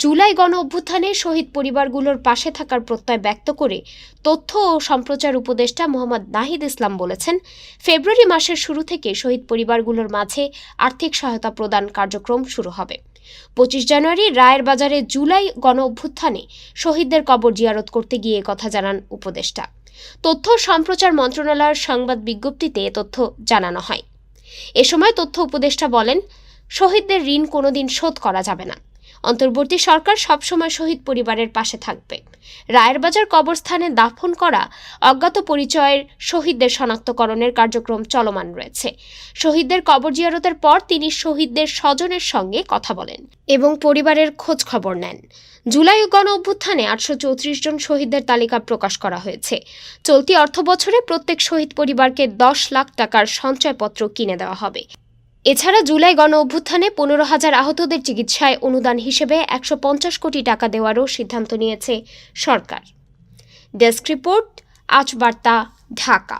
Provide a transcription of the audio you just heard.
জুলাই গণ অভ্যুত্থানে শহীদ পরিবারগুলোর পাশে থাকার প্রত্যয় ব্যক্ত করে তথ্য ও সম্প্রচার উপদেষ্টা মোহাম্মদ নাহিদ ইসলাম বলেছেন, ফেব্রুয়ারি মাসের শুরু থেকে শহীদ পরিবারগুলোর মাঝে আর্থিক সহায়তা প্রদান কার্যক্রম শুরু হবে। পঁচিশ জানুয়ারি রায়ের বাজারে জুলাই গণ অভ্যুত্থানে শহীদদের কবর জিয়ারত করতে গিয়ে কথা জানান উপদেষ্টা। তথ্য সম্প্রচার মন্ত্রণালয়ের সংবাদ বিজ্ঞপ্তিতে তথ্য জানানো হয়। এ সময় তথ্য উপদেষ্টা বলেন, শহীদদের ঋণ কোনোদিন শোধ করা যাবে না। অন্তর্বর্তী সরকার সবসময় শহীদ পরিবারের পাশে থাকবে। রায়েরবাজার কবরস্থানে দাফন করা, অজ্ঞাত পরিচয়ের শহীদদের শনাক্তকরণের কার্যক্রম চলমান রয়েছে। শহীদদের কবর জিয়ারতের পর তিনি শহীদদের স্বজনের সঙ্গে কথা বলেন এবং পরিবারের খোঁজ খবর নেন। জুলাই গণ অভ্যুত্থানে আটশো চৌত্রিশ জন শহীদদের তালিকা প্রকাশ করা হয়েছে। চলতি অর্থ বছরে প্রত্যেক শহীদ পরিবারকে দশ লাখ টাকার সঞ্চয়পত্র কিনে দেওয়া হবে। এছাড়া জুলাই গণ অভ্যুত্থানে পনেরো হাজার আহতদের চিকিৎসায় অনুদান হিসেবে একশো পঞ্চাশ কোটি টাকা দেওয়ারও সিদ্ধান্ত নিয়েছে সরকার। ডেস্ক রিপোর্ট, আজ বার্তা, ঢাকা।